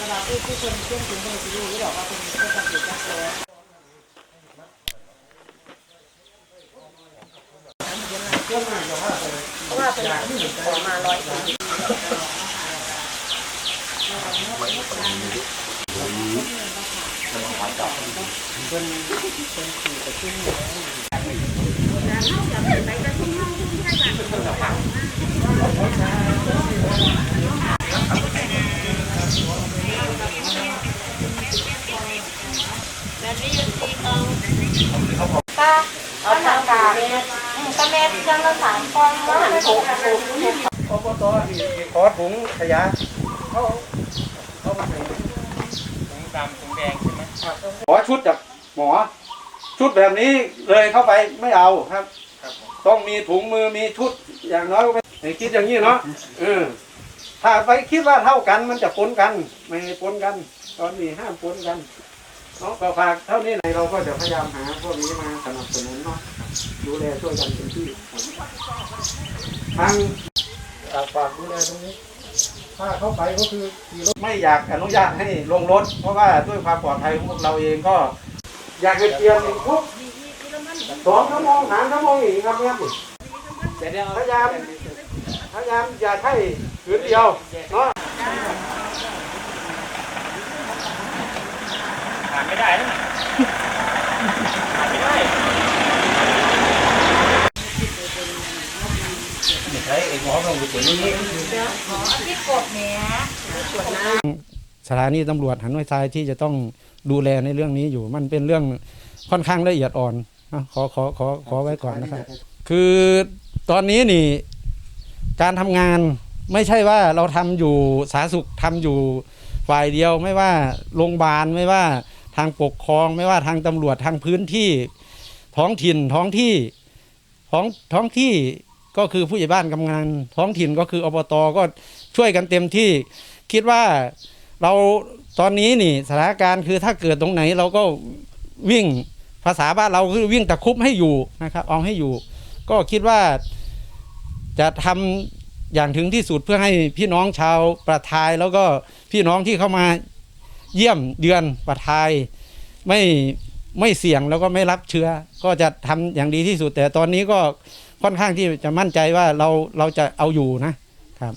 สำหรับผู้ผู้คนเชื่อถึงคนที่รู้หรอกว่าเป็นเพื่อนกันอยู่กันตัวเพราะว่าเป็นขอมาร้อยปีตาเอาห นังกาตาแม่ยังละสามกองแล้วหันโถกโถกอบตขอถุงขยะเขาเขาไปถุงดำถุงแดงใช่ไหมขอชุดจากหมอ ชุดแบบนี้เลยเข้าไปไม่เอาครับ ต้องมีถุงมือมีชุดอย่างน้อยก็ไม่คิดอย่างนี้เนาะเออถ้าไปคิดว่าเท่ากันมันจะปนกัน ไม่ปนกัน ตอนนี้ห้ามปนกัน เนาะก็ฝากเท่านี้ในเราก็จะพยายามหาพวกนี้มาสนับสนุนเนาะดูแลช่วยกันเต็มที่ครับทางอ่าฝากดูแลตรงนี้ ถ้าเข้าไปก็คือขี่รถไม่อยากอนุญาตให้ลงรถ เพราะว่าด้วยความปลอดภัยของพวกเราเองก็ อยากให้เตรียมทุกสองชั่วโมงสามชั่วโมงอีกครับเนี่ยพยายามพยายามอย่าใช่ขืนเดียวเนาะ ผ่าน ไม่ได้นะผ่านไม่ได้ไม่ใช่ไอ้หมอของตัวนี้ที่กดเนี้ยสถานีตำรวจหันห้วยทรายที่จะต้องดูแลในเรื่องนี้อยู่ มันเป็นเรื่องค่อนข้างละเอียดอ่อนขอขอขอขอไว้ก่อนนะครับ คือตอนนี้นี่การทำงานไม่ใช่ว่าเราทำอยู่สาธารณสุขทำอยู่ฝ่ายเดียวไม่ว่าโรงพยาบาลไม่ว่า ทางปกครอง ไม่ว่าทางตำรวจทางพื้นที่ท้องถิ่นท้องที่ท้องท้องที่ก็คือผู้ใหญ่บ้านกำนันท้องถิ่นก็คืออบตก็ช่วยกันเต็มที่ คิดว่าเราตอนนี้นี่สถานการณ์คือถ้าเกิดตรงไหนเราก็วิ่งภาษาบ้านเราคือวิ่งตะคุบให้อยู่นะครับเอาให้อยู่ ก็คิดว่าจะทำอย่างถึงที่สุดเพื่อให้พี่น้องชาวประทายแล้วก็พี่น้องที่เข้ามา เยี่ยมเดือนประทายไม่ไม่เสี่ยงแล้วก็ไม่รับเชื้อ ก็จะทำอย่างดีที่สุด แต่ตอนนี้ก็ค่อนข้างที่จะมั่นใจว่าเราเราจะเอาอยู่นะครับ